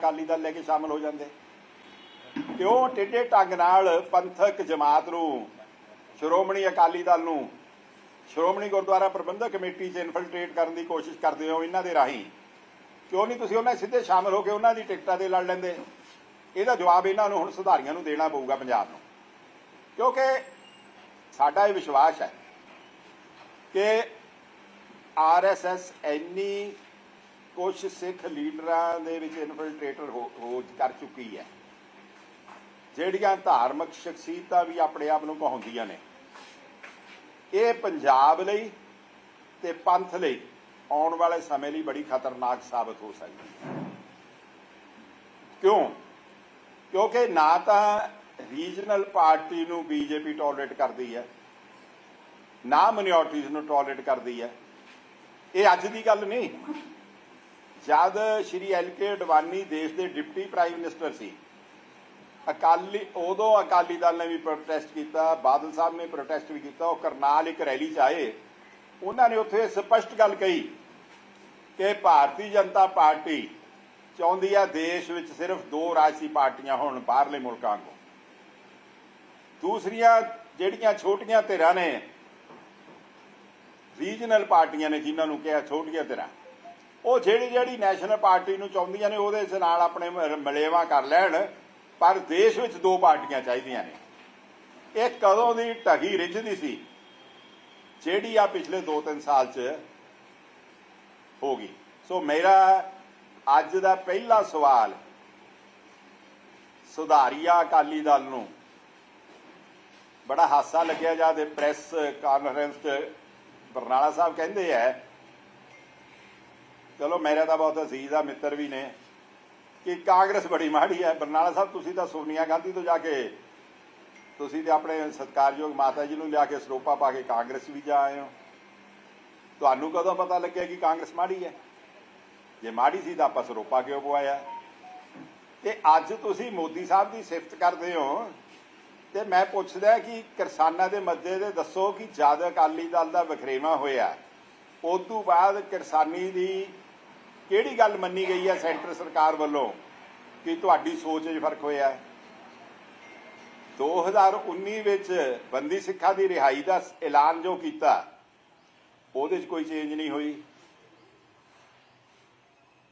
ਅਕਾਲੀ ਦਲ ਲੈ ਕੇ ਸ਼ਾਮਲ ਹੋ ਜਾਂਦੇ। ਕਿਉਂ? ਟਿੱਡੇ ਢੰਗ ਨਾਲ ਪੰਥਕ ਜਮਾਤ ਨੂੰ, ਸ਼੍ਰੋਮਣੀ ਅਕਾਲੀ ਦਲ ਨੂੰ, ਸ਼੍ਰੋਮਣੀ ਗੁਰਦੁਆਰਾ ਪ੍ਰਬੰਧਕ ਕਮੇਟੀ 'ਚ ਇਨਫਿਲਟ੍ਰੇਟ ਕਰਨ ਦੀ ਕੋਸ਼ਿਸ਼ ਕਰਦੇ ਹੋ ਇਹਨਾਂ ਦੇ ਰਾਹੀਂ। ਕਿਉਂ ਨਹੀਂ ਤੁਸੀਂ ਉਹਨਾਂ ਸਿੱਧੇ ਸ਼ਾਮਲ ਹੋ ਕੇ ਉਹਨਾਂ ਦੀ ਟਿਕਟਾਂ ਤੇ ਲੜ ਲੈਂਦੇ? ਇਹਦਾ ਜਵਾਬ ਇਹਨਾਂ ਨੂੰ ਹੁਣ ਸੁਧਾਰੀਆਂ ਨੂੰ ਦੇਣਾ ਪਊਗਾ ਪੰਜਾਬ ਨੂੰ। ਕਿਉਂਕਿ ਸਾਡਾ ਇਹ ਵਿਸ਼ਵਾਸ ਹੈ ਕਿ ਆਰਐਸਐਸ ਇੰਨੀ ਕੁਝ ਸਿੱਖ ਲੀਡਰਾਂ ਦੇ ਵਿੱਚ ਇਨਫਿਲਟ੍ਰੇਟਰ ਹੋ ਕਰ ਚੁੱਕੀ ਹੈ। ਜਿਹੜੀਆਂ ਧਾਰਮਿਕ ਸ਼ਖਸੀਅਤਾਂ ਵੀ ਆਪਣੇ ਆਪ ਨੂੰ ਕਹਾਉਂਦੀਆਂ ਨੇ। ਇਹ ਪੰਜਾਬ ਲਈ ਤੇ ਪੰਥ ਲਈ ਆਉਣ ਵਾਲੇ ਸਮੇਂ ਲਈ ਬੜੀ ਖਤਰਨਾਕ ਸਾਬਤ ਹੋ ਸਕਦੀ ਹੈ। ਕਿਉਂ? ਕਿਉਂਕਿ ਨਾ ਤਾਂ ਰੀਜਨਲ ਪਾਰਟੀ ਨੂੰ ਬੀਜੇਪੀ ਟੋਲਰੇਟ ਕਰਦੀ ਹੈ, ਨਾ ਮਿਨੋਰਟੀਜ਼ ਨੂੰ ਟੋਲਰੇਟ ਕਰਦੀ ਹੈ। ਇਹ ਅੱਜ ਦੀ ਗੱਲ ਨਹੀਂ। ਜਦ ਸ਼੍ਰੀ ਐਲ ਕੇ ਅਡਵਾਨੀ ਦੇਸ਼ ਦੇ ਡਿਪਟੀ ਪ੍ਰਾਈਮ ਮਿਨਿਸਟਰ ਸੀ, ਅਕਾਲੀ, ਉਦੋਂ ਅਕਾਲੀ ਦਲ ਨੇ ਵੀ ਪ੍ਰੋਟੈਸਟ ਕੀਤਾ, ਬਾਦਲ ਸਾਹਿਬ ਨੇ ਪ੍ਰੋਟੈਸਟ ਵੀ ਕੀਤਾ, ਉਹ ਕਰਨਾਲ ਇੱਕ ਰੈਲੀ 'ਚ ਆਏ। ਉਹਨਾਂ ਨੇ ਉੱਥੇ ਸਪਸ਼ਟ ਗੱਲ ਕਹੀ ਕਿ ਭਾਰਤੀ ਜਨਤਾ ਪਾਰਟੀ ਚਾਹੁੰਦੀ ਆ ਦੇਸ਼ ਵਿੱਚ ਸਿਰਫ ਦੋ ਰਾਜਸੀ ਪਾਰਟੀਆਂ ਹੋਣ, ਬਾਹਰਲੇ ਮੁਲਕਾਂ ਕੋ ਦੂਸਰੀਆਂ ਜਿਹੜੀਆਂ ਛੋਟੀਆਂ ਧਿਰਾਂ ਨੇ ਰੀਜਨਲ ਪਾਰਟੀਆਂ ਨੇ ਜਿਨ੍ਹਾਂ ਨੂੰ ਕਿਹਾ ਛੋਟੀਆਂ ਧਿਰਾਂ। ਉਹ ਜਿਹੜੀ ਜਿਹੜੀ ਨੈਸ਼ਨਲ ਪਾਰਟੀ ਨੂੰ ਚਾਹੁੰਦੀਆਂ ਨੇ ਉਹਦੇ ਨਾਲ ਆਪਣੇ ਮ- ਮਲੇਵਾ ਕਰ ਲੈਣ, ਪਰ ਦੇਸ਼ ਵਿੱਚ ਦੋ ਪਾਰਟੀਆਂ ਚਾਹੀਦੀਆਂ ਨੇ। ਇਹ ਕਦੋਂ ਦੀ ਢਗੀ ਰਿੱਝਦੀ ਸੀ, ਜਿਹੜੀ ਆ ਪਿਛਲੇ 2-3 ਸਾਲ 'ਚ ਹੋ ਗਈ। ਸੋ ਮੇਰਾ ਅੱਜ ਦਾ ਪਹਿਲਾ ਸਵਾਲ ਸੁਧਾਰੀਆ ਅਕਾਲੀ ਦਲ ਨੂੰ। ਬੜਾ ਹਾਸਾ ਲੱਗਿਆ ਜਦ ਪ੍ਰੈਸ ਕਾਨਫਰੰਸ 'ਚ ਬਰਨਾਲਾ ਸਾਹਿਬ ਕਹਿੰਦੇ ਐ ਚਲੋ ਮੇਰਾ ਤਾਂ ਬਹੁਤ ਅਸੀਜ਼ ਆ, ਮਿੱਤਰ ਵੀ ਨੇ। ਕਿ ਕਾਂਗਰਸ ਬੜੀ ਮਾੜੀ ਹੈ ਬਰਨਾਲਾ ਸਾਹਿਬ, ਤੁਸੀਂ ਤਾਂ ਸੋਨੀਆ ਗਾਂਧੀ ਤੋਂ ਜਾ ਕੇ ਤੁਸੀਂ ਤੇ ਆਪਣੇ ਸਤਿਕਾਰਯੋਗ ਮਾਤਾ ਜੀ ਨੂੰ ਲਿਆ ਕੇ ਸਰੋਪਾ ਪਾ ਕੇ ਕਾਂਗਰਸ ਵੀ ਜਾ ਆਏ ਹੋ। ਤੁਹਾਨੂੰ ਕਦੋਂ ਪਤਾ ਲੱਗਿਆ ਕਿ ਕਾਂਗਰਸ ਮਾੜੀ ਹੈ? ਜੇ ਮਾੜੀ ਸੀ ਤਾਂ ਆਪਾਂ ਸਰੋਪਾ ਕਿਉਂ ਪਵਾਇਆ? ਤੇ ਅੱਜ ਤੁਸੀਂ ਮੋਦੀ ਸਾਹਿਬ ਦੀ ਸਿਫਤ ਕਰਦੇ ਹੋ ਤੇ ਮੈਂ ਪੁੱਛਦਾ ਕਿ ਕਿਸਾਨਾਂ ਦੇ ਮੱਦੇ ਦੇ ਦੱਸੋ ਕਿ ਜਦ ਅਕਾਲੀ ਦਲ ਦਾ ਵਖਰੇਵਾ ਹੋਇਆ ਉਸ ਤੋਂ ਬਾਅਦ ਕਿਸਾਨੀ ਦੀ ਕਿਹੜੀ ਗੱਲ ਮੰਨੀ ਗਈ ਹੈ ਸੈਂਟਰ ਸਰਕਾਰ ਵੱਲੋਂ ਕਿ ਤੁਹਾਡੀ ਸੋਚ 'ਚ ਫ਼ਰਕ ਹੋਇਆ ਹੈ? 2019 ਵਿੱਚ ਬੰਦੀ ਸਿੱਖਾਂ ਦੀ ਰਿਹਾਈ ਦਾ ਐਲਾਨ ਜੋ ਕੀਤਾ, ਉਹਦੇ 'ਚ ਕੋਈ ਚੇਂਜ ਨਹੀਂ ਹੋਈ।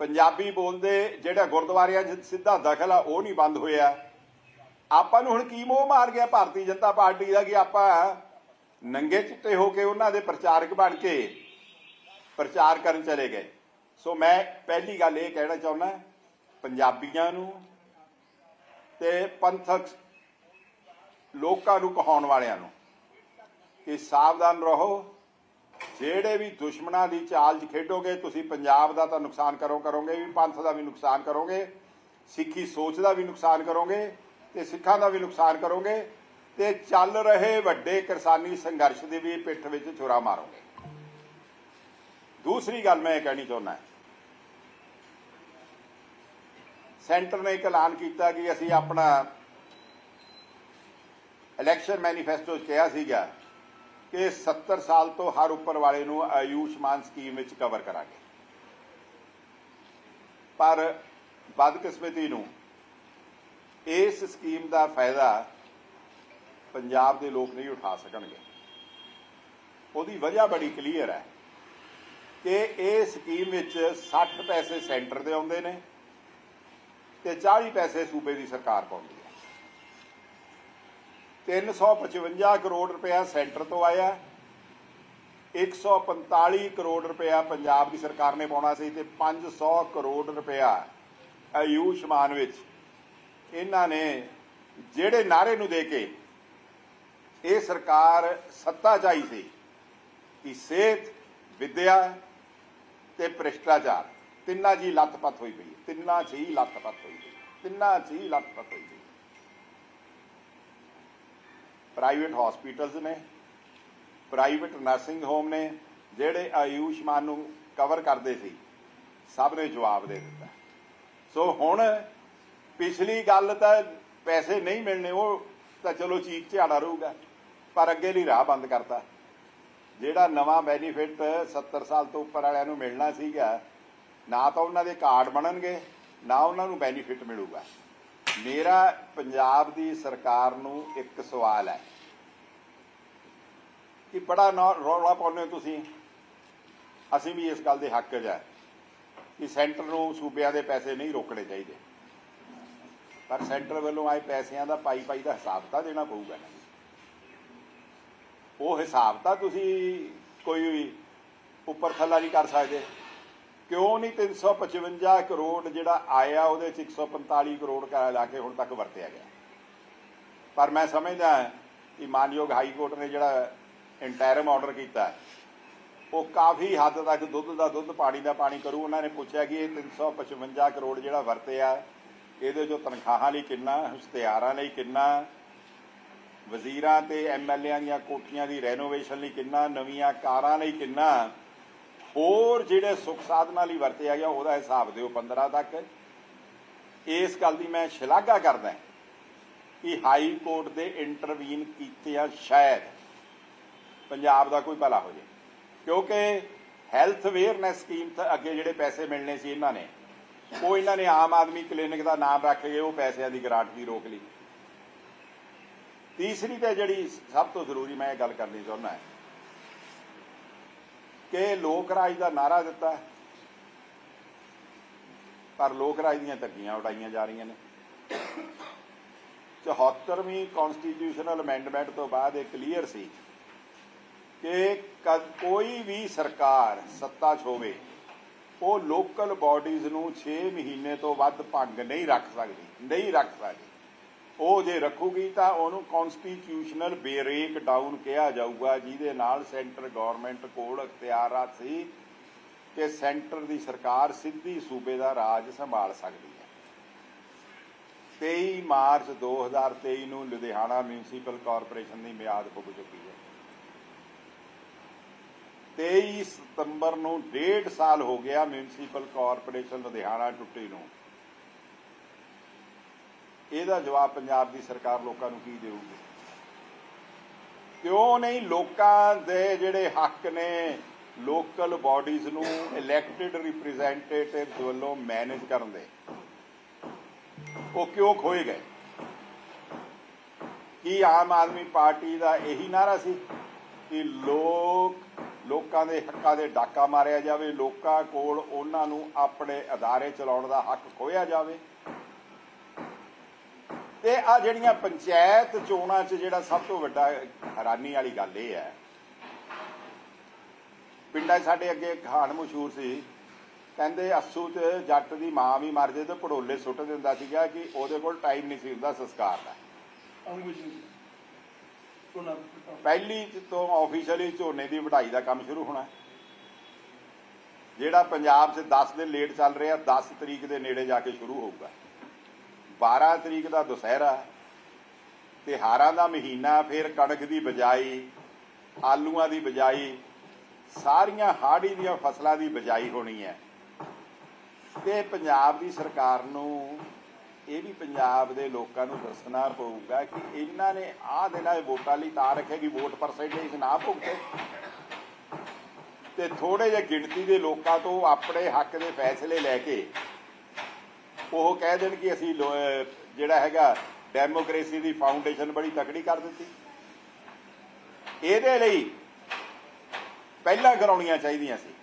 ਪੰਜਾਬੀ ਬੋਲਦੇ ਜਿਹੜਾ ਗੁਰਦੁਆਰਿਆਂ 'ਚ ਸਿੱਧਾ ਦਖਲ ਆ, ਉਹ ਨਹੀਂ ਬੰਦ ਹੋਇਆ। ਆਪਾਂ ਨੂੰ ਹੁਣ ਕੀ ਮੋਹ ਮਾਰ ਗਿਆ ਭਾਰਤੀ ਜਨਤਾ ਪਾਰਟੀ ਦਾ ਕਿ ਆਪਾਂ ਨੰਗੇ ਚਿੱਟੇ ਹੋ ਕੇ ਉਹਨਾਂ ਦੇ ਪ੍ਰਚਾਰਕ ਬਣ ਕੇ ਪ੍ਰਚਾਰ ਕਰਨ ਚਲੇ ਗਏ? ਸੋ ਮੈਂ ਪਹਿਲੀ ਗੱਲ ਇਹ ਕਹਿਣਾ ਚਾਹੁੰਦਾ ਪੰਜਾਬੀਆਂ ਨੂੰ ਤੇ ਪੰਥਕ ਲੋਕਾਂ ਨੂੰ ਕਹਾਉਣ ਵਾਲਿਆਂ ਨੂੰ ਕਿ ਸਾਵਧਾਨ ਰਹੋ। ਜਿਹੜੇ ਵੀ ਦੁਸ਼ਮਣਾਂ ਦੀ ਚਾਲ 'ਚ ਖੇਡੋਗੇ, ਤੁਸੀਂ ਪੰਜਾਬ ਦਾ ਤਾਂ ਨੁਕਸਾਨ ਕਰੋ ਕਰੋਗੇ ਵੀ, ਪੰਥ ਦਾ ਵੀ ਨੁਕਸਾਨ ਕਰੋਗੇ, ਸਿੱਖੀ ਸੋਚ ਦਾ ਵੀ ਨੁਕਸਾਨ ਕਰੋਗੇ ਤੇ ਸਿੱਖਾਂ ਦਾ ਵੀ ਨੁਕਸਾਨ ਕਰੋਗੇ ਤੇ ਚੱਲ ਰਹੇ ਵੱਡੇ ਕਿਸਾਨੀ ਸੰਘਰਸ਼ ਦੇ ਵੀ ਪਿੱਠ ਵਿੱਚ ਛੁਰਾ ਮਾਰੋਗੇ। ਦੂਸਰੀ ਗੱਲ ਮੈਂ ਇਹ ਕਹਿਣੀ ਚਾਹੁੰਦਾ ਸੈਂਟਰ ਨੇ ਇੱਕ ਐਲਾਨ ਕੀਤਾ ਕਿ ਅਸੀਂ ਆਪਣਾ ਇਲੈਕਸ਼ਨ ਮੈਨੀਫੈਸਟੋ ਕਿਹਾ ਸੀਗਾ ਕਿ 70 ਸਾਲ ਤੋਂ ਹਰ ਉੱਪਰ ਵਾਲੇ ਨੂੰ ਆਯੁਸ਼ਮਾਨ ਸਕੀਮ ਵਿੱਚ ਕਵਰ ਕਰਾਂਗੇ। ਪਰ ਬਦਕਿਸਮਤੀ ਨੂੰ ਇਸ ਸਕੀਮ ਦਾ ਫਾਇਦਾ ਪੰਜਾਬ ਦੇ ਲੋਕ ਨਹੀਂ ਉਠਾ ਸਕਣਗੇ। ਉਹਦੀ ਵਜ੍ਹਾ ਬੜੀ ਕਲੀਅਰ ਹੈ ਕਿ ਇਹ ਸਕੀਮ ਵਿੱਚ 60 ਪੈਸੇ ਸੈਂਟਰ ਦੇ ਆਉਂਦੇ ਨੇ। ਤੇ 40 ਪੈਸੇ ਸੂਬੇ ਦੀ ਸਰਕਾਰ ਪਾਉਂਦੀ ਹੈ। 355 ਕਰੋੜ ਰੁਪਇਆ ਸੈਂਟਰ ਤੋਂ ਆਇਆ 145 ਕਰੋੜ ਰੁਪਇਆ ਪੰਜਾਬ ਦੀ ਸਰਕਾਰ ਨੇ ਪਾਉਣਾ ਸੀ ਤੇ 500 ਕਰੋੜ ਰੁਪਇਆ ਆਯੁਸ਼ਮਾਨ ਵਿੱਚ। ਇਹਨਾਂ ਨੇ ਜਿਹੜੇ ਨਾਰੇ ਨੂੰ ਦੇ ਕੇ ਇਹ ਸਰਕਾਰ ਸੱਤਾ ਚਾਈ ਸੀ ਕਿ ਸਿਹਤ, ਵਿਦਿਆ ਤੇ ਭ੍ਰਿਸ਼ਟਾਚਾਰ। ਤਿੰਨਾਂ ਜੀ ਲੱਤਪੱਤ ਹੋਈ ਪਈ ਤਿੰਨਾਂ 'ਚ ਹੀ ਲੱਤਪੱਤ ਹੋਈ ਪਈ ਤਿੰਨਾਂ 'ਚ ਹੀ ਲੱਤਪੱਤ ਹੋਈ ਪਈ ਪ੍ਰਾਈਵੇਟ ਹਸਪੀਟਲਸ ਨੇ ਪ੍ਰਾਈਵੇਟ ਨਰਸਿੰਗ ਹੋਮ ਨੇ, ਜਿਹੜੇ ਆਯੁਸ਼ਮਾਨ ਨੂੰ ਕਵਰ ਕਰਦੇ ਸੀ, ਸਭ ਨੇ ਜਵਾਬ ਦੇ ਦਿੱਤਾ। ਸੋ ਹੁਣ ਪਿਛਲੀ ਗੱਲ ਤਾਂ ਪੈਸੇ ਨਹੀਂ ਮਿਲਣੇ, ਉਹ ਤਾਂ ਚਲੋ ਚੀਕ ਝਾੜਾ ਰਹੂਗਾ, ਪਰ ਅੱਗੇ ਲਈ ਰਾਹ ਬੰਦ ਕਰਤਾ। ਜਿਹੜਾ ਨਵਾਂ ਬੈਨੀਫਿਟ 70 ਸਾਲ ਤੋਂ ਉੱਪਰ ਵਾਲਿਆਂ ਨੂੰ ਮਿਲਣਾ ਸੀਗਾ ਨਾ ਤਾਂ ਉਹਨਾਂ ਦੇ ਕਾਰਡ ਬਣਨਗੇ, ਨਾ ਉਹਨਾਂ ਨੂੰ ਬੈਨੀਫਿਟ ਮਿਲੂਗਾ। ਮੇਰਾ ਪੰਜਾਬ ਦੀ ਸਰਕਾਰ ਨੂੰ ਇੱਕ ਸਵਾਲ ਹੈ ਕਿ ਬੜਾ ਨੌ- ਰੌਲਾ ਪਾਉਂਦੇ ਹੋ ਤੁਸੀਂ? ਅਸੀਂ ਵੀ ਇਸ ਗੱਲ ਦੇ ਹੱਕ 'ਚ ਹੈ ਕਿ ਸੈਂਟਰ ਨੂੰ ਸੂਬਿਆਂ ਦੇ ਪੈਸੇ ਨਹੀਂ ਰੋਕਣੇ ਚਾਹੀਦੇ। ਪਰ ਸੈਂਟਰ ਵੱਲੋਂ ਆਏ ਪੈਸਿਆਂ ਦਾ ਪਾਈ ਪਾਈ ਦਾ ਹਿਸਾਬ ਤਾਂ ਦੇਣਾ ਪਊਗਾ ਨਾ ਉਹ ਹਿਸਾਬ ਤਾਂ ਤੁਸੀਂ ਕੋਈ ਉੱਪਰ ਥੱਲਾ ਨਹੀਂ ਕਰ ਸਕਦੇ। ਕਿਉਂ ਨਹੀਂ 355 ਕਰੋੜ ਜਿਹੜਾ ਆਇਆ, ਉਹਦੇ ਚ 145 ਕਰੋੜ ਕਰਾ ਲਾ ਕੇ ਹੁਣ ਤੱਕ ਵਰਤਿਆ ਗਿਆ। ਪਰ ਮੈਂ ਸਮਝਦਾ ਕਿ ਮਾਨਯੋਗ ਹਾਈ ਕੋਰਟ ਨੇ ਜਿਹੜਾ ਇੰਟਰਮ ਆਰਡਰ ਕੀਤਾ ਉਹ ਕਾਫੀ ਹੱਦ ਤੱਕ ਦੁੱਧ ਦਾ ਦੁੱਧ, ਪਾਣੀ ਦਾ ਪਾਣੀ ਕਰੂ। ਉਹਨਾਂ ਨੇ ਪੁੱਛਿਆ ਕਿ ਇਹ 355 ਕਰੋੜ ਜਿਹੜਾ ਵਰਤਿਆ, ਇਹਦੇ ਜੋ ਤਨਖਾਹਾਂ ਲਈ ਕਿੰਨਾ, ਇਸ਼ਤਿਹਾਰਾਂ ਲਈ ਕਿੰਨਾ, ਵਜ਼ੀਰਾਂ ਤੇ ਐਮਐਲਏਆਂ ਦੀਆਂ ਕੋਠੀਆਂ ਦੀ ਰੈਨੋਵੇਸ਼ਨ ਲਈ ਕਿੰਨਾ, ਨਵੀਆਂ ਕਾਰਾਂ ਲਈ ਕਿੰਨਾ ਹੋਰ ਜਿਹੜੇ ਸੁੱਖ ਸਾਧਨਾਂ ਲਈ ਵਰਤਿਆ ਗਿਆ, ਉਹਦਾ ਹਿਸਾਬ ਦਿਓ 15 ਤੱਕ। ਇਸ ਗੱਲ ਦੀ ਮੈਂ ਸ਼ਲਾਘਾ ਕਰਦਾ ਕਿ ਹਾਈ ਕੋਰਟ ਦੇ ਇੰਟਰਵੀਨ ਕੀਤਿਆਂ ਸ਼ਾਇਦ ਪੰਜਾਬ ਦਾ ਕੋਈ ਭਲਾ ਹੋ ਜਾਏ ਕਿਉਂਕਿ ਹੈਲਥ ਅਵੇਅਰਨੈਸ ਸਕੀਮ ਤੇ ਅੱਗੇ ਜਿਹੜੇ ਪੈਸੇ ਮਿਲਣੇ ਸੀ ਇਹਨਾਂ ਨੇ, ਉਹ ਇਹਨਾਂ ਨੇ ਆਮ ਆਦਮੀ ਕਲੀਨਿਕ ਦਾ ਨਾਮ ਰੱਖ ਕੇ ਉਹ ਪੈਸਿਆਂ ਦੀ ਗ੍ਰਾਂਟ ਦੀ ਰੋਕ ਲਈ। ਤੀਸਰੀ ਤੇ ਜਿਹੜੀ ਸਭ ਤੋਂ ਜ਼ਰੂਰੀ ਮੈਂ ਇਹ ਗੱਲ ਕਰਨੀ ਚਾਹੁੰਦਾ ਹਾਂ ਕਿ ਲੋਕ ਰਾਜ ਦਾ ਨਾਰਾ ਦਿੱਤਾ ਪਰ ਲੋਕ ਰਾਜ ਦੀਆਂ ਧੱਗੀਆਂ ਉਡਾਈਆਂ ਜਾ ਰਹੀਆਂ ਨੇ। 74ਵੀਂ ਕਨਸਟੀਟਿਊਸ਼ਨਲ ਅਮੈਂਡਮੈਂਟ ਤੋਂ ਬਾਅਦ ਇਹ ਕਲੀਅਰ ਸੀ ਕਿ ਕੋਈ ਵੀ ਸਰਕਾਰ ਸੱਤਾ 'ਚ ਹੋਵੇ, ਉਹ ਲੋਕਲ ਬਾਡੀਜ਼ ਨੂੰ 6 ਮਹੀਨੇ ਤੋਂ ਵੱਧ ਭੰਗ ਨਹੀਂ ਰੱਖ ਸਕਦੀ, ਨਹੀਂ ਰੱਖ ਸਕਦੀ। ਉਹ ਜੇ ਰੱਖੂਗੀ ਤਾਂ ਉਹਨੂੰ ਕਨਸਟੀਟਿਊਸ਼ਨਲ ਬੇਰੇਕ ਡਾਊਨ ਕਿਹਾ ਜਾਊਗਾ, ਜਿਹਦੇ ਨਾਲ ਸੈਂਟਰ ਗਵਰਨਮੈਂਟ ਕੋਲ ਅਖਤਿਆਰਾਤ ਸੀ ਕਿ ਸੈਂਟਰ ਦੀ ਸਰਕਾਰ ਸਿੱਧੀ ਸੂਬੇ ਦਾ ਰਾਜ ਸੰਭਾਲ ਸਕਦੀ ਹੈ। 23 ਮਾਰਚ 2023 ਨੂੰ ਲੁਧਿਆਣਾ ਮਿਊਨਿਸਪਲ ਕਾਰਪੋਰੇਸ਼ਨ ਦੀ ਮਿਆਦ ਪੁੱਗ ਚੁੱਕੀ ਹੈ। 23 ਸਤੰਬਰ ਨੂੰ ਡੇਢ ਸਾਲ ਹੋ ਗਿਆ ਮਿਊਨਿਸਪਲ ਕਾਰਪੋਰੇਸ਼ਨ ਲੁਧਿਆਣਾ ਟੁੱਟੀ ਨੂੰ। ਇਹਦਾ ਜਵਾਬ ਪੰਜਾਬ ਦੀ ਸਰਕਾਰ ਲੋਕਾਂ ਨੂੰ ਕੀ ਦੇਊਗੀ? ਕਿਉਂ ਨਹੀਂ ਲੋਕਾਂ ਦੇ ਜਿਹੜੇ ਹੱਕ ਨੇ ਲੋਕਲ ਬਾਡੀਜ਼ ਨੂੰ ਇਲੈਕਟਿਡ ਰਿਪਰੈਜ਼ੈਂਟੇਟਿਵ ਵੱਲੋਂ ਮੈਨੇਜ ਕਰਨ ਦੇ, ਉਹ ਕਿਉਂ ਖੋਏ ਗਏ? ਕੀ ਆਮ ਆਦਮੀ ਪਾਰਟੀ ਦਾ ਇਹੀ ਨਾਰਾ ਸੀ ਕਿ ਲੋਕ, ਲੋਕਾਂ ਦੇ ਹੱਕਾਂ ਦੇ ਡਾਕਾ ਮਾਰਿਆ ਜਾਵੇ, ਲੋਕਾਂ ਕੋਲ ਉਹਨਾਂ ਨੂੰ ਆਪਣੇ ਅਦਾਰੇ ਚਲਾਉਣ ਦਾ ਹੱਕ ਖੋਇਆ ਜਾਵੇ? ਤੇ ਆ ਜਿਹੜੀਆਂ ਪੰਚਾਇਤ ਚੋਣਾਂ 'ਚ ਜਿਹੜਾ ਸਭ ਤੋਂ ਵੱਡਾ ਹੈਰਾਨੀ ਵਾਲੀ ਗੱਲ ਇਹ ਹੈ। ਪਿੰਡਾਂ ਸਾਡੇ ਅੱਗੇ ਇੱਕ ਕਹਾਣ ਮਸ਼ਹੂਰ ਸੀ। ਕਹਿੰਦੇ ਅਸੂ ਤੇ ਜੱਟ ਦੀ ਮਾਂ ਵੀ ਮਰ ਜੇ ਤੇ ਪੜੋਲੇ ਸੁੱਟ ਦਿੰਦਾ ਸੀਗਾ ਕਿ ਉਹਦੇ ਕੋਲ ਟਾਈਮ ਨਹੀਂ ਸੀ ਹੁੰਦਾ ਸੰਸਕਾਰ ਦਾ। ਪਹਿਲੀ ਤੋਂ ਆਫੀਸ਼ੀਅਲੀ ਝੋਨੇ ਦੀ ਵਢਾਈ ਦਾ ਕੰਮ ਸ਼ੁਰੂ ਹੋਣਾ। ਜਿਹੜਾ ਪੰਜਾਬ 'ਚ 10 ਦਿਨ ਲੇਟ ਚੱਲ ਰਿਹਾ 10 ਤਰੀਕ ਦੇ ਨੇੜੇ ਜਾ ਕੇ ਸ਼ੁਰੂ ਹੋਊਗਾ। 12 ਤਰੀਕ ਦਾ ਦੁਸਹਿਰਾ ਤਿਹਾਰਾਂ ਦਾ ਮਹੀਨਾ, ਫਿਰ ਕਣਕ ਦੀ ਬਜਾਈ, ਆਲੂਆਂ ਦੀ ਬਜਾਈ, ਸਾਰੀਆਂ ਹਾੜੀ ਦੀਆਂ ਫਸਲਾਂ ਦੀ ਬਜਾਈ ਹੋਣੀ ਹੈ। ਤੇ ਪੰਜਾਬ ਦੀ ਸਰਕਾਰ ਨੂੰ ਇਹ ਵੀ ਪੰਜਾਬ ਦੇ ਲੋਕਾਂ ਨੂੰ ਦੱਸਣਾ ਪਊਗਾ ਕਿ ਇਹਨਾਂ ਨੇ ਆਹ ਦਿਨਾਂ ਵੋਟਾਂ ਲਈ ਤਾਂ ਰੱਖਿਆ ਕਿ ਵੋਟ ਪਰਸੈਂਟੇਜ ਨਾ ਭੁਗਤੇ। ਤੇ ਥੋੜੇ ਜਿਹੇ ਗਿਣਤੀ ਦੇ ਲੋਕਾਂ ਤੋਂ ਆਪਣੇ ਹੱਕ ਦੇ ਫੈਸਲੇ ਲੈ ਕੇ ਉਹ ਕਹਿ ਦੇਣ ਕਿ ਅਸੀਂ ਲੋ- ਜਿਹੜਾ ਹੈਗਾ ਡੈਮੋਕ੍ਰੇਸੀ ਦੀ ਫਾਊਂਡੇਸ਼ਨ ਬੜੀ ਤਕੜੀ ਕਰ ਦਿੱਤੀ। ਇਹਦੇ ਲਈ ਪਹਿਲਾਂ ਕਰਾਉਣੀਆਂ ਚਾਹੀਦੀਆਂ ਸੀ।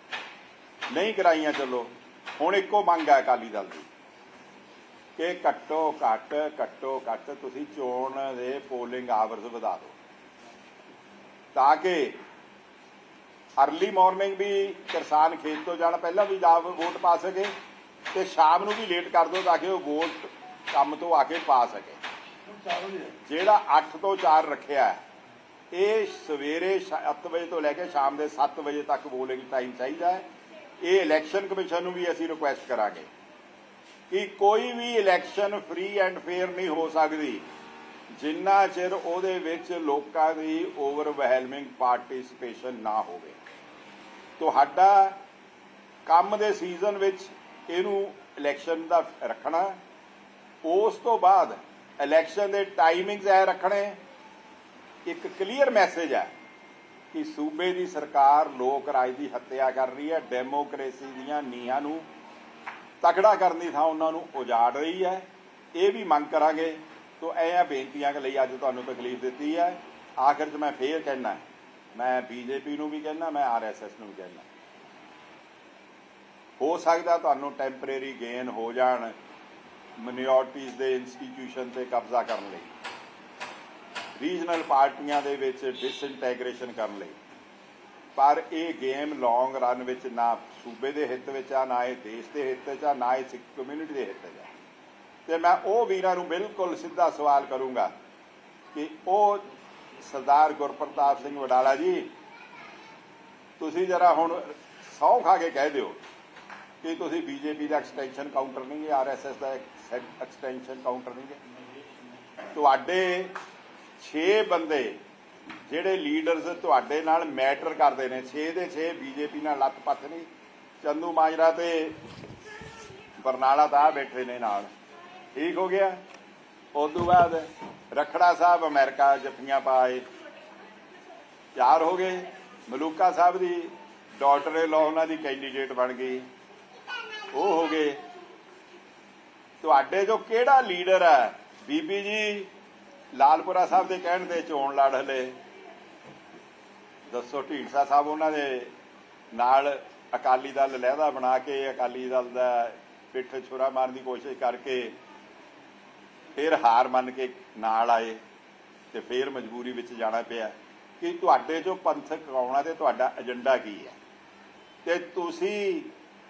ਨਹੀਂ ਕਰਾਈਆਂ, ਚਲੋ, ਹੁਣ ਇੱਕੋ ਮੰਗ ਹੈ ਅਕਾਲੀ ਦਲ ਦੀ ਕਿ ਘੱਟੋ ਘੱਟ ਘੱਟੋ ਘੱਟ ਤੁਸੀਂ ਚੋਣ ਦੇ ਪੋਲਿੰਗ ਆਵਰਸ ਵਧਾ ਦਿਓ। ਤਾਂ ਕਿ ਅਰਲੀ ਮਾਰਨਿੰਗ ਵੀ ਕਿਸਾਨ ਖੇਤ ਤੋਂ ਜਾਣ, ਪਹਿਲਾਂ ਵੀ ਜਾ ਵੋਟ ਪਾ ਸਕੇ। ਤੇ ਸ਼ਾਮ ਨੂੰ ਵੀ ਲੇਟ ਕਰ ਦਿਓ ਤਾਂ ਕਿ ਉਹ ਵੋਟ ਕੰਮ ਤੋਂ ਆ ਕੇ ਪਾ ਸਕੇ। ਜਿਹੜਾ 8 ਤੋਂ 4 ਰੱਖਿਆ ਇਹ ਸਵੇਰੇ 7 ਵਜੇ ਤੋਂ ਲੈ ਕੇ ਸ਼ਾਮ ਦੇ 7 ਵਜੇ ਤੱਕ ਵੋਟਿੰਗ ਟਾਈਮ ਚਾਹੀਦਾ ਹੈ। ਇਹ ਇਲੈਕਸ਼ਨ ਕਮਿਸ਼ਨ ਨੂੰ ਵੀ ਅਸੀਂ ਰਿਕੁਐਸਟ ਕਰਾਂਗੇ ਕਿ ਕੋਈ ਵੀ ਇਲੈਕਸ਼ਨ ਫ੍ਰੀ ਐਂਡ ਫੇਅਰ ਨਹੀਂ ਹੋ ਸਕਦੀ। ਜਿੰਨਾ ਚਿਰ ਉਹਦੇ ਵਿੱਚ ਲੋਕਾਂ ਦੀ ਓਵਰਵੈਲਮਿੰਗ ਪਾਰਟਿਸਿਪੇਸ਼ਨ ਨਾ ਹੋਵੇ। ਤੁਹਾਡਾ ਕੰਮ ਦੇ ਸੀਜ਼ਨ ਵਿੱਚ ਇਹਨੂੰ ਇਲੈਕਸ਼ਨ ਦਾ ਰੱਖਣਾ ਉਸ ਤੋਂ ਬਾਅਦ ਇਲੈਕਸ਼ਨ ਦੇ ਟਾਈਮਿੰਗਸ ਐ ਰੱਖਣੇ। ਇੱਕ ਕਲੀਅਰ ਮੈਸੇਜ ਹੈ ਕਿ ਸੂਬੇ ਦੀ ਸਰਕਾਰ ਲੋਕ ਰਾਜ ਦੀ ਹੱਤਿਆ ਕਰ ਰਹੀ ਹੈ ਡੈਮੋਕ੍ਰੇਸੀ ਦੀਆਂ ਨੀਹਾਂ ਨੂੰ ਤਕੜਾ ਕਰਨ ਦੀ ਥਾਂ ਉਹਨਾਂ ਨੂੰ ਉਜਾੜ ਰਹੀ ਹੈ। ਇਹ ਵੀ ਮੰਗ ਕਰਾਂਗੇ। ਤੋ ਇਹ ਬੇਨਤੀਆਂ ਲਈ ਅੱਜ ਤੁਹਾਨੂੰ ਤਕਲੀਫ ਦਿੱਤੀ ਹੈ। ਆਖਰ 'ਚ ਮੈਂ ਫੇਰ ਕਹਿਣਾ ਮੈਂ ਬੀਜੇਪੀ ਨੂੰ ਵੀ ਕਹਿਣਾ ਮੈਂ ਆਰਐਸਐਸ ਨੂੰ ਵੀ ਕਹਿਣਾ ਹੋ ਸਕਦਾ ਤੁਹਾਨੂੰ ਟੈਂਪਰੇਰੀ ਗੇਨ ਹੋ ਜਾਣ ਮਿਨੋਰਟੀਜ਼ ਦੇ ਇੰਸਟੀਟਿਊਸ਼ਨ ਤੇ ਕਬਜ਼ਾ ਕਰਨ ਲਈ। ਰੀਜਨਲ ਪਾਰਟੀਆਂ ਦੇ ਵਿੱਚ ਡਿਸਇੰਟੈਗ੍ਰੇਸ਼ਨ ਕਰਨ ਲਈ। ਪਰ ਇਹ ਗੇਮ ਲੌਂਗ ਰਨ ਵਿੱਚ ਨਾ ਸੂਬੇ ਦੇ ਹਿੱਤ ਵਿੱਚ ਆ, ਨਾ ਇਹ ਦੇਸ਼ ਦੇ ਹਿੱਤ ਵਿੱਚ ਆ, ਨਾ ਇਹ ਸਿੱਖ ਕਮਿਊਨਿਟੀ ਦੇ ਹਿੱਤ ਵਿੱਚ ਆ। ਤੇ ਮੈਂ ਉਹ ਵੀਰਾਂ ਨੂੰ ਬਿਲਕੁਲ ਸਿੱਧਾ ਸਵਾਲ ਕਰੂੰਗਾ ਕਿ ਉਹ ਸਰਦਾਰ ਗੁਰਪ੍ਰਤਾਪ ਸਿੰਘ ਵਡਾਲਾ ਜੀ, ਤੁਸੀਂ ਜਰਾ ਹੁਣ ਸੌਂ ਖਾ ਕੇ ਕਹਿ ਦਿਓ। ਕਿ ਤੁਸੀਂ ਬੀਜੇਪੀ ਦਾ ਐਕਸਟੈਂਸ਼ਨ ਕਾਊਂਟਰ ਨਹੀਂ ਹੈ? ਆਰਐਸਐਸ ਦਾ ਐਕਸਟੈਂਸ਼ਨ ਕਾਊਂਟਰ ਨਹੀਂ ਹੈ? ਤੁਹਾਡੇ 6 ਬੰਦੇ ਜਿਹੜੇ ਲੀਡਰਸ ਤੁਹਾਡੇ ਨਾਲ ਮੈਟਰ ਕਰਦੇ ਨੇ 6 ਦੇ 6 ਬੀਜੇਪੀ ਨਾਲ ਲੱਤ ਪੱਤ ਨਹੀਂ। ਚੰਦੂ ਮਾਜਰਾ ਤੇ ਬਰਨਾਲਾ ਦਾ ਬੈਠੇ ਨੇ ਨਾਲ। ਠੀਕ ਹੋ ਗਿਆ? ਉਸ ਤੋਂ ਬਾਅਦ ਰਖੜਾ ਸਾਹਿਬ ਅਮਰੀਕਾ ਜੱਫੀਆਂ ਪਾਏ। ਚਾਰ ਹੋ ਗਏ। ਮਲੂਕਾ ਸਾਹਿਬ ਦੀ ਡਾਟਰ ਇਨ ਲਾਅ ਉਹਨਾਂ ਦੀ ਕੈਂਡੀਡੇਟ ਬਣ ਗਈ। ਉਹ ਹੋ ਗਏ। ਤੁਹਾਡੇ ਜੋ ਕਿਹੜਾ ਲੀਡਰ ਹੈ? ਬੀਬੀ ਜੀ, ਲਾਲਪੁਰਾ ਸਾਹਿਬ ਦੇ ਕਹਿਣ ਦੇ ਚੋਣ ਲੜ ਹਲੇ। ਦੱਸੋ, ਢੀਂਡਸਾ ਸਾਹਿਬ ਉਹਨਾਂ ਦੇ ਨਾਲ ਅਕਾਲੀ ਦਲ ਲਹਿਦਾ ਬਣਾ ਕੇ, ਅਕਾਲੀ ਦਲ ਦਾ ਪਿੱਠ ਛੁਰਾ ਮਾਰਨ ਦੀ ਕੋਸ਼ਿਸ਼ ਕਰਕੇ ਫਿਰ ਹਾਰ ਮੰਨ ਕੇ ਨਾਲ ਆਏ ਤੇ ਫਿਰ ਮਜਬੂਰੀ ਵਿੱਚ ਜਾਣਾ ਪਿਆ। ਕਿ ਤੁਹਾਡੇ ਜੋ ਪੰਥਕ ਆਉਣਾ ਤੇ ਤੁਹਾਡਾ ਏਜੰਡਾ ਕੀ ਹੈ? ਤੇ ਤੁਸੀਂ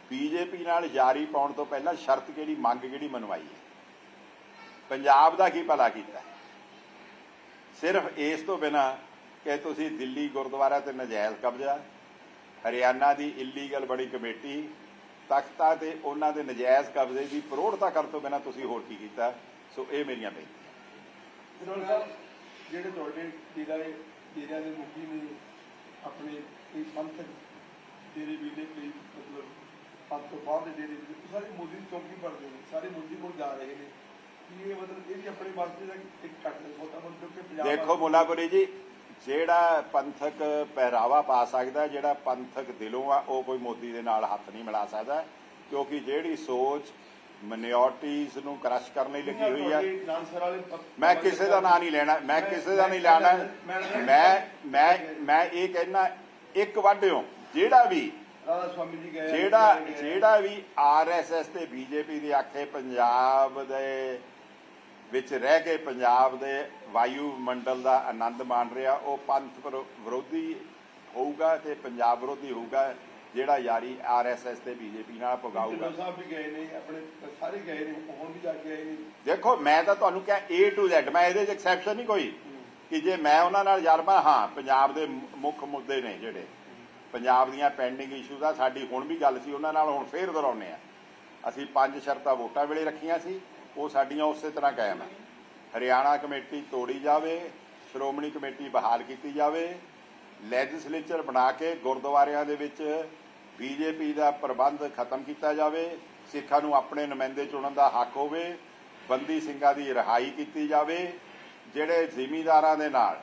ਬੀਜੇਪੀ ਨਾਲ ਜਾਰੀ ਪਾਉਣ ਤੋਂ ਪਹਿਲਾਂ ਸ਼ਰਤ ਕਿਹੜੀ, ਮੰਗ ਕਿਹੜੀ ਮਨਵਾਈ ਹੈ? ਪੰਜਾਬ ਦਾ ਕੀ ਭਲਾ ਕੀਤਾ? ਸਿਰਫ ਇਸ ਤੋਂ ਬਿਨਾ ਕਿ ਤੁਸੀਂ ਦਿੱਲੀ, ਗੁਰਦੁਆਰਾ ਤੇ ਨਜਾਇਜ਼ ਕਬਜ਼ਾ, ਹਰਿਆਣਾ ਦੀ ਇਲੀਗਲ ਬੜੀ ਕਮੇਟੀ, ਤਖਤਾ ਤੇ ਉਹਨਾਂ ਦੇ ਨਜਾਇਜ਼ ਕਬਜ਼ੇ ਦੀ ਪ੍ਰੋੜਤਾ ਕਰਨ ਤੋਂ ਬਿਨਾ ਤੁਸੀਂ ਹੋਰ ਕੀ ਕੀਤਾ? ਸੋ ਇਹ ਮੇਰੀਆਂ ਬੇਨਤੀਆਂ। ਜਿਹੜੇ ਤੁਹਾਡੇ ਡੇਰਾ ਦੇ ਮੁਖੀ ਨੇ ਆਪਣੇ, ਕੋਈ ਪੰਥਕ ਡੇਰੇ ਵੀ ਕੋਈ ਮਤਲਬ ਪੰਥ ਤੋਂ ਬਾਹਰ ਦੇ ਡੇਰੇ ਨੇ, ਉਹ ਸਾਰੇ ਮੋਦੀ ਦੀ ਚੌਂਕੀ ਪੜਦੇ ਨੇ ਸਾਰੇ ਮੋਦੀ ਕੋਲ ਜਾ ਰਹੇ ਨੇ। ਕੀ ਇਹ ਮਤਲਬ ਇਹ ਵੀ ਆਪਣੇ ਵਾਸਤੇ ਦਾ ਇੱਕ ਕੱਟ ਛੋਟਾ ਮਤਲਬ ਕਿ ਪੰਜਾਬ ਦੇਖੋ ਮੁੱਲਾਪੁਰੀ ਜੀ ਜਿਹੜਾ ਪੰਥਕ ਪਹਿਰਾਵਾ ਪਾ ਸਕਦਾ ਜਿਹੜਾ ਪੰਥਕ ਦਿਲੋਂ ਆ ਉਹ ਕੋਈ ਮੋਦੀ ਦੇ ਨਾਲ ਹੱਥ ਨਹੀਂ ਮਿਲਾ ਸਕਦਾ ਕਿਉਂਕਿ ਜਿਹੜੀ ਸੋਚ ਮਿਨੋਰਟੀਜ਼ ਨੂੰ ਕ੍ਰਸ਼ ਕਰਨ ਲਈ ਲੱਗੀ ਹੋਈ ਆ ਮੈਂ ਕਿਸੇ ਦਾ ਨਾਂ ਨਹੀਂ ਲੈਣਾ ਮੈਂ ਕਿਸੇ ਦਾ ਨਹੀਂ ਲੈਣਾ। ਮੈਂ ਮੈਂ ਮੈਂ ਇਹ ਕਹਿਣਾ ਇੱਕ ਵਾਢਿਓ ਜਿਹੜਾ ਵੀ ਸਵਾਮੀ ਜੀ ਗਏ ਜਿਹੜਾ। ਜਿਹੜਾ ਵੀ ਆਰਐਸਐਸ ਤੇ ਬੀਜੇਪੀ ਦੇ ਆਖੇ ਪੰਜਾਬ ਦੇ ਵਿੱਚ ਰਹਿ ਕੇ ਪੰਜਾਬ ਦੇ ਵਾਯੂ ਮੰਡਲ ਦਾ ਆਨੰਦ ਮਾਣ ਰਿਹਾ ਉਹ ਪੰਥ ਵਿਰੋ- ਵਿਰੋਧੀ ਹੋਊਗਾ ਤੇ ਪੰਜਾਬ ਵਿਰੋਧੀ ਹੋਊਗਾ ਜਿਹੜਾ ਯਾਰੀ ਆਰਐਸਐਸ ਤੇ ਬੀਜੇਪੀ ਨਾਲ ਪਗਾਊਗਾ ਸਾਹਿਬ ਵੀ ਗਏ ਨੇ ਆਪਣੇ ਸਾਰੇ ਗਏ ਨੇ ਹੁਣ ਵੀ ਜਾ ਕੇ ਆਏ ਨੇ। ਦੇਖੋ ਮੈਂ ਤਾਂ ਤੁਹਾਨੂੰ ਕਿਹਾ A to Z ਮੈਂ ਇਹਦੇ 'ਚ ਐਕਸੈਪਸ਼ਨ ਨਹੀਂ ਕੋਈ ਕਿ ਜੇ ਮੈਂ ਉਹਨਾਂ ਨਾਲ ਯਾਰਮਾ ਹਾਂ ਪੰਜਾਬ ਦੇ ਮੁ- ਮੁੱਖ ਮੁੱਦੇ ਨੇ ਜਿਹੜੇ। ਪੰਜਾਬ ਦੀਆਂ ਪੈਂਡਿੰਗ ਇਸ਼ੂ ਦਾ ਸਾਡੀ ਹੁਣ ਵੀ ਗੱਲ ਸੀ, ਉਹਨਾਂ ਨਾਲ ਹੁਣ ਫੇਰ ਦੁਹਰਾਉਂਦੇ ਆ। ਅਸੀਂ ਪੰਜ ਸ਼ਰਤਾਂ ਵੋਟਾਂ ਵੇਲੇ ਰੱਖੀਆਂ ਸੀ, ਉਹ ਸਾਡੀਆਂ ਉਸੇ ਤਰ੍ਹਾਂ ਕਾਇਮ ਆ। ਹਰਿਆਣਾ ਕਮੇਟੀ ਤੋੜੀ ਜਾਵੇ, ਸ਼੍ਰੋਮਣੀ ਕਮੇਟੀ ਬਹਾਲ ਕੀਤੀ ਜਾਵੇ ਲੈਜਿਸਲੇਚਰ ਬਣਾ ਕੇ ਗੁਰਦੁਆਰਿਆਂ ਦੇ ਵਿੱਚ ਬੀਜੇਪੀ ਦਾ ਪ੍ਰਬੰਧ ਖਤਮ ਕੀਤਾ ਜਾਵੇ, ਸਿੱਖਾਂ ਨੂੰ ਆਪਣੇ ਨੁਮਾਇੰਦੇ ਚੁਣਨ ਦਾ ਹੱਕ ਹੋਵੇ, ਬੰਦੀ ਸਿੰਘਾਂ ਦੀ ਰਿਹਾਈ ਕੀਤੀ ਜਾਵੇ, ਜਿਹੜੇ ਜ਼ਿਮੀਂਦਾਰਾਂ ਦੇ ਨਾਲ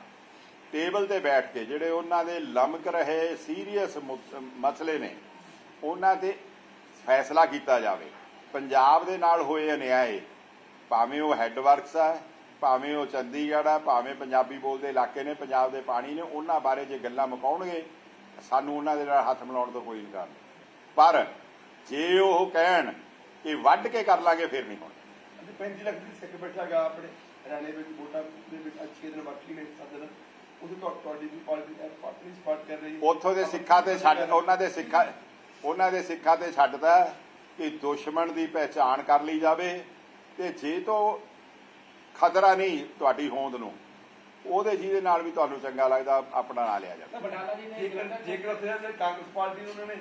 ਟੇਬਲ ਤੇ ਬੈਠ ਕੇ ਜਿਹੜੇ ਉਹਨਾਂ ਦੇ ਲਮਕ ਰਹੇ ਸੀਰੀਅਸ ਮਸਲੇ ਨੇ, ਉਹਨਾਂ ਤੇ ਫੈਸਲਾ ਕੀਤਾ ਜਾਵੇ। ਪੰਜਾਬ ਦੇ ਨਾਲ ਹੋਏ ਅਨਿਆਏ, ਭਾਵੇਂ ਉਹ ਹੈੱਡਵਰਕਸ ਆ, ਭਾਵੇਂ ਉਹ ਚੰਡੀਗੜ੍ਹ ਆ, ਭਾਵੇਂ ਪੰਜਾਬੀ ਬੋਲਦੇ ਇਲਾਕੇ ਨੇ, ਪੰਜਾਬ ਦੇ ਪਾਣੀ ਨੇ, ਉਹਨਾਂ ਬਾਰੇ ਜੇ ਗੱਲਾਂ ਮੁਕਾਉਣਗੇ, ਸਾਨੂੰ ਉਹਨਾਂ ਦੇ ਨਾਲ ਹੱਥ ਮਿਲਾਉਣ ਤੋਂ ਕੋਈ ਇਨਕਾਰ ਨਹੀਂ। ਪਰ ਜੇ ਉਹ ਕਹਿਣ ਕਿ ਵੱਢ ਕੇ ਕਰ ਲਾਂਗੇ, ਫਿਰ ਨਹੀਂ ਹੋਣਾ। 35 ਲੱਖ ਦੀ ਸਿੱਖ ਬੈਠਾ ਗਾ ਆਪਣੇ, ਹਰਿਆਣੇ ਵਿੱਚ ਵੋਟਾਂ ਦੇ ਵਿੱਚ ਅੱਛੇ ਦਿਨ ਬਾਕੀ ਨੇ ਸੱਤ ਦਿਨ ਉਹਦੇ ਤੋਂ ਤੁਹਾਡੀ ਵੀ ਪਾਰਟੀ ਪਾਰਟੀ ਸਪਾਰਟ ਕਰ ਰਹੀ ਹੈ। ਉੱਥੋਂ ਦੇ ਸਿੱਖਾਂ ਤੇ ਛੱਡ ਉਹਨਾਂ ਦੇ ਸਿੱਖਾਂ ਉਹਨਾਂ ਦੇ ਸਿੱਖਾਂ ਤੇ ਛੱਡਦਾ ਕਿ ਦੁਸ਼ਮਣ ਦੀ ਪਹਿਚਾਣ ਕਰ ਲਈ ਜਾਵੇ ਤੇ ਜੇ ਤੋਂ ਖਤਰਾ ਨਹੀਂ ਤੁਹਾਡੀ ਹੋਂਦ ਨੂੰ ਉਹਦੇ ਜਿਹਦੇ ਨਾਲ ਵੀ ਤੁਹਾਨੂੰ ਚੰਗਾ ਲੱਗਦਾ ਆਪਣਾ ਨਾਂ ਲਿਆ ਜਾਵੇ। ਬਟਾਲਾ ਜੀ ਨੇ ਜੇਕਰ ਜੇਕਰ ਉੱਥੇ ਜਾਂਦੇ ਕਾਂਗਰਸ ਪਾਰਟੀ ਨੂੰ ਉਹਨਾਂ ਨੇ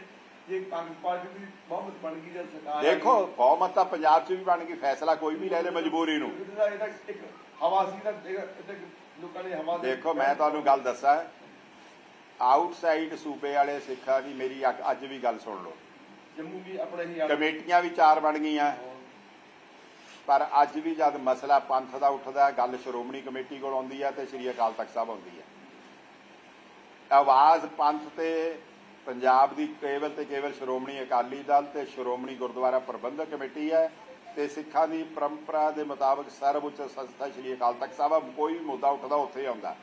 ਜੇ ਕਾਂਗਰਸ ਪਾਰਟੀ ਦੀ ਬਹੁਮਤ ਬਣ ਗਈ ਜਦ ਸਰਕਾਰ ਦੇਖੋ ਬਹੁਮਤ ਤਾਂ ਪੰਜਾਬ 'ਚ ਵੀ ਬਣ ਗਈ ਫੈਸਲਾ ਕੋਈ ਵੀ ਲੈ ਲੇ ਮਜਬੂਰੀ ਨੂੰ। ਦਾ ਲੋਕਾਂ ਨੇ ਹਵਾ ਦੇਖੋ ਮੈਂ ਤੁਹਾਨੂੰ ਗੱਲ ਦੱਸਾਂ। ਆਊਟਸਾਈਡ ਸੂਬੇ ਵਾਲੇ ਸਿੱਖਾਂ ਦੀ ਮੇਰੀ ਅੱਜ ਵੀ ਗੱਲ ਸੁਣ ਲਓ। ਜੰਮੂ ਵੀ ਆਪਣੇ ਹੀ ਕਮੇਟੀਆਂ ਵੀ ਚਾਰ ਬਣ ਗਈਆਂ। ਪਰ ਅੱਜ ਵੀ ਜਦ ਮਸਲਾ ਪੰਥ ਦਾ ਉੱਠਦਾ ਗੱਲ ਸ਼੍ਰੋਮਣੀ ਕਮੇਟੀ ਕੋਲ ਆਉਂਦੀ ਹੈ ਤੇ ਸ੍ਰੀ ਅਕਾਲ ਤਖਤ ਸਾਹਿਬ ਆਉਂਦੀ ਹੈ ਆਵਾਜ਼ ਪੰਥ ਤੇ ਪੰਜਾਬ ਦੀ ਕੇਵਲ ਤੇ ਕੇਵਲ ਸ਼੍ਰੋਮਣੀ ਅਕਾਲੀ ਦਲ ਤੇ ਸ਼੍ਰੋਮਣੀ ਗੁਰਦੁਆਰਾ ਪ੍ਰਬੰਧਕ ਕਮੇਟੀ ਹੈ। ਤੇ ਸਿੱਖਾਂ ਦੀ ਪਰੰਪਰਾ ਦੇ ਮੁਤਾਬਕ ਸਰਵਉੱਚ ਸੰਸਥਾ ਸ਼੍ਰੀ ਅਕਾਲ ਤਖਤ ਸਾਹਿਬ। ਕੋਈ ਵੀ ਮੁੱਦਾ ਉੱਠਦਾ ਉੱਥੇ ਆਉਂਦਾ।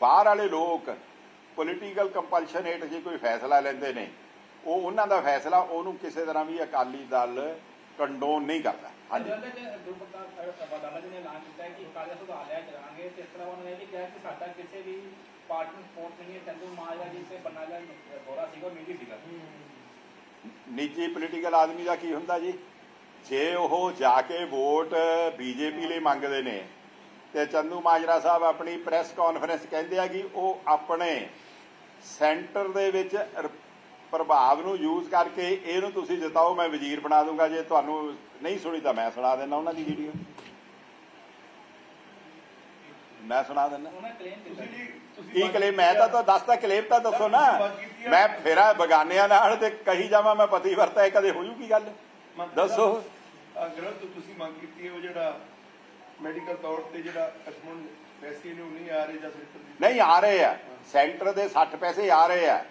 ਬਾਹਰ ਵਾਲੇ ਲੋਕ ਪੋਲੀਟੀਕਲ ਕੰਪਲਸ਼ਨ ਹੇਠ ਜੇ ਕੋਈ ਫੈਸਲਾ ਲੈਂਦੇ ਨੇ ਉਹ ਉਹਨਾਂ ਦਾ ਫੈਸਲਾ ਉਹਨੂੰ ਕਿਸੇ ਤਰ੍ਹਾਂ ਵੀ ਅਕਾਲੀ ਦਲ ਕੰਡੋਨ ਨਹੀਂ ਕਰਦਾ। ਹਾਂਜੀ। ਅਦਾਲਤ ਨੇ ਗਰੁੱਪ ਦਾ ਅਦਾਲਤ ਨੇ ਐਲਾਨ ਕੀਤਾ ਹੈ ਕਿ ਕਾਲੇ ਸੁਧਾਰ ਲਿਆ ਕਰਾਂਗੇ ਤੇ ਇਸ ਤਰ੍ਹਾਂ ਉਹਨਾਂ ਨੇ ਇਹ ਵੀ ਕਿਹਾ ਕਿ ਸਾਡਾ ਕਿਸੇ ਵੀ ਪਾਰਟੀ ਨੂੰ ਸਪੋਰਟ ਨਹੀਂ ਹੈ ਚੰਦੂ ਮਾਜਰਾ ਜੀ ਸੇ ਬੰਨਾ ਦਾ ਦੌਰਾ ਸੀਗਾ ਉਹ ਨਿੱਜੀ ਸੀਗਾ ਨਿੱਜੀ ਪੋਲੀਟੀਕਲ ਆਦਮੀ ਦਾ ਕੀ ਹੁੰਦਾ ਜੀ? ਜੇ ਉਹ ਜਾ ਕੇ ਵੋਟ ਬੀਜੇਪੀ ਲਈ ਮੰਗਦੇ ਨੇ ਤੇ ਚੰਦੂ ਮਾਜਰਾ ਸਾਹਿਬ ਆਪਣੀ ਪ੍ਰੈਸ ਕਾਨਫਰੰਸ ਕਹਿੰਦੇ ਆ ਕਿ ਉਹ ਆਪਣੇ ਸੈਂਟਰ ਦੇ ਵਿੱਚ ਪ੍ਰਭਾਵ ਨੂੰ ਯੂਜ਼ ਕਰਕੇ ਇਹਨੂੰ ਤੁਸੀਂ ਜਿਤਾਓ ਮੈਂ ਵਜ਼ੀਰ ਬਣਾ ਦੂੰਗਾ। ਜੇ ਤੁਹਾਨੂੰ ਨਹੀਂ ਸੁਣੀ ਤਾਂ ਮੈਂ ਸੁਣਾ ਦਿੰਦਾ ਉਹਨਾਂ ਦੀ ਵੀਡੀਓ ਮੈਂ ਸੁਣਾ ਦਿੰਦਾ। ਉਹਨਾਂ ਕਲੇਮ ਕੀਤਾ ਤੁਸੀਂ ਜੀ ਤੁਸੀਂ ਕੀ ਕਲੇਮ ਮੈਂ ਤਾਂ ਤਾਂ ਦੱਸਦਾ ਕਲੇਮ ਤਾਂ ਦੱਸੋ ਨਾ। ਮੈਂ ਫੇਰਾ ਬਗਾਨਿਆਂ ਨਾਲ ਤੇ ਕਹੀ ਜਾਵਾਂ ਮੈਂ ਪਤੀ ਵਰਤਾ ਕਦੇ ਹੋ ਗੱਲ? ਦੱਸੋ। ਅਗਰ ਤੁਸੀਂ ਮੰਗ ਕੀਤੀ ਹੈ ਉਹ ਜਿਹੜਾ ਮੈਡੀਕਲ ਤੌਰ ਤੇ ਜਿਹੜਾ ਅਸਮਨ ਪੈਸੇ ਨੇ ਉਹ ਨਹੀਂ ਆ ਰਹੇ ਜਾਂ ਸੈਂਟਰ ਦੀ ਨਹੀਂ ਆ ਰਹੇ ਆ। ਸੈਂਟਰ ਦੇ 60 ਪੈਸੇ ਆ ਰਹੇ ਆ।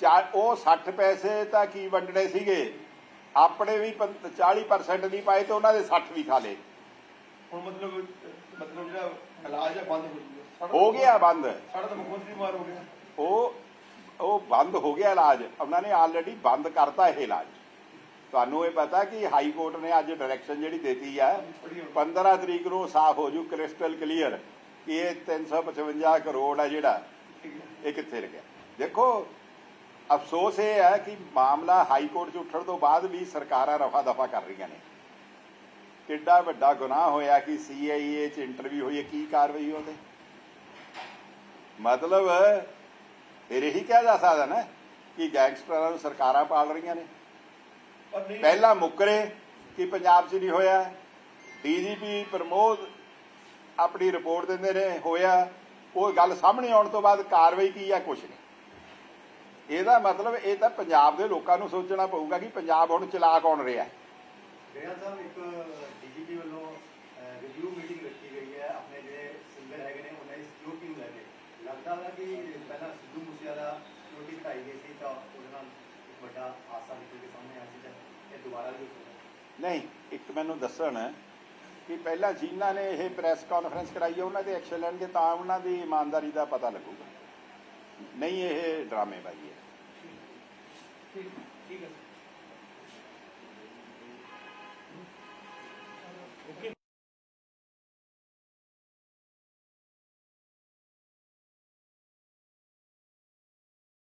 ਚਾਰ ਉਹ 60 ਪੈਸੇ ਤਾਂ ਕੀ ਵੰਡਣੇ ਸੀਗੇ? ਆਪਣੇ ਵੀ ਪੰ- 40% ਨਹੀਂ ਪਾਏ ਤੇ ਉਹਨਾਂ ਦੇ 60 ਵੀ ਖਾ ਲਏ। ਹੁਣ ਮਤਲਬ ਮਤਲਬ ਜਿਹੜਾ ਇਲਾਜ ਹੈ ਬੰਦ ਹੋ ਗਿਆ। ਹੋ ਗਿਆ ਬੰਦ। ਸਾਡਾ ਤਾਂ ਮੁੱਖ ਮੰਤਰੀ ਮਾਰ ਹੋ ਗਿਆ। ਉਹ ਉਹ ਬੰਦ ਹੋ ਗਿਆ ਇਲਾਜ। ਉਹਨਾਂ ਨੇ ਆਲਰੇਡੀ ਬੰਦ ਕਰਤਾ ਇਹ ਇਲਾਜ। ਤੁਹਾਨੂੰ ਇਹ ਪਤਾ ਕਿ ਹਾਈ ਕੋਰਟ ਨੇ ਅੱਜ ਡਾਇਰੈਕਸ਼ਨ ਜਿਹੜੀ ਦਿੱਤੀ ਆ 15 ਤਰੀਕ ਨੂੰ ਸਾਫ਼ ਹੋ ਜੂ ਕ੍ਰਿਸਟਲ ਕਲੀਅਰ ਕਿ ਇਹ 355 ਕਰੋੜ ਆ ਜਿਹੜਾ, ਇਹ ਕਿੱਥੇ ਲੱਗਿਆ? ਦੇਖੋ, ਅਫਸੋਸ ਇਹ ਹੈ ਕਿ ਮਾਮਲਾ ਹਾਈ ਕੋਰਟ 'ਚ ਉੱਠਣ ਤੋਂ ਬਾਅਦ ਵੀ ਸਰਕਾਰਾਂ ਰਫਾ ਦਫਾ ਕਰ ਰਹੀਆਂ ਨੇ। ਕਿੱਡਾ ਵੱਡਾ ਗੁਨਾਹ ਹੋਇਆ ਕਿ ਸੀਆਈਏ 'ਚ ਇੰਟਰਵਿਊ ਹੋਈ ਹੈ, ਕੀ ਕਾਰਵਾਈ ਉਹਦੇ? ਮਤਲਬ, ਫਿਰ ਇਹੀ ਕਿਹਾ ਜਾ ਸਕਦਾ ਨਾ ਕਿ ਗੈਂਗਸਟਰਾਂ ਨੂੰ ਸਰਕਾਰਾਂ ਪਾਲ ਰਹੀਆਂ ਨੇ। ਪਹਿਲਾਂ ਮੁੱਕਰੇ ਕਿ ਪੰਜਾਬ 'ਚ ਨਹੀਂ ਹੋਇਆ। ਡੀਜੀਪੀ ਪ੍ਰਮੋਦ ਆਪਣੀ ਰਿਪੋਰਟ ਦਿੰਦੇ ਨੇ, ਹੋਇਆ। ਉਹ ਗੱਲ ਸਾਹਮਣੇ ਆਉਣ ਤੋਂ ਬਾਅਦ ਕਾਰਵਾਈ ਕੀ ਆ, ਕੁਛ ਨਹੀਂ। ਇਹਦਾ ਮਤਲਬ ਇਹ ਤਾਂ ਪੰਜਾਬ ਦੇ ਲੋਕਾਂ ਨੂੰ ਸੋਚਣਾ ਪਊਗਾ ਕਿ ਪੰਜਾਬ ਹੁਣ ਚਲਾ ਕੌਣ ਰਿਹਾ। ਬੇੜਾ ਸਾਹਿਬ ਇੱਕ ਡੀਜੀਪੀ ਵੱਲੋਂ ਰਿਵਿਊ ਮੀਟਿੰਗ ਰੱਖੀ ਗਈ ਹੈ। ਆਪਣੇ ਜਿਹੜੇ ਸਿੰਗਰ ਹੈਗੇ ਨੇ, ਉਹਨਾਂ ਦੀ ਸਿਕਿਉਰਿਟੀ ਨੂੰ ਲੈ ਕੇ। ਲੱਗਦਾ ਹੈ ਕਿ ਪਹਿਲਾਂ ਸਿੱਧੂ ਮੂਸੇਵਾਲਾ ਸਿਕਿਉਰਿਟੀ ਘਟਾਈ ਗਈ ਸੀ ਤਾਂ ਉਹਦੇ ਨਾਲ ਇੱਕ ਵੱਡਾ ਹਾਦਸਾ ਨਿਕਲ ਕੇ ਸਾਹਮਣੇ ਆਇਆ ਸੀ। ਇਹ ਦੁਬਾਰਾ ਨਹੀਂ ਇੱਕ ਮੈਨੂੰ ਦੱਸਣ ਕਿ ਪਹਿਲਾਂ ਜਿਨ੍ਹਾਂ ਨੇ ਇਹ ਪ੍ਰੈਸ ਕਾਨਫਰੰਸ ਕਰਾਈ ਹੈ ਉਹਨਾਂ ਦੇ ਐਕਸ਼ਨ ਲੈਣਗੇ ਤਾਂ ਉਹਨਾਂ ਦੀ ਇਮਾਨਦਾਰੀ ਦਾ ਪਤਾ ਲੱਗੂਗਾ। ਨਹੀਂ ਇਹ ਡਰਾਮੇਬਾਜ਼ੀ ਹੈ। ਠੀਕ ਠੀਕ ਹੈ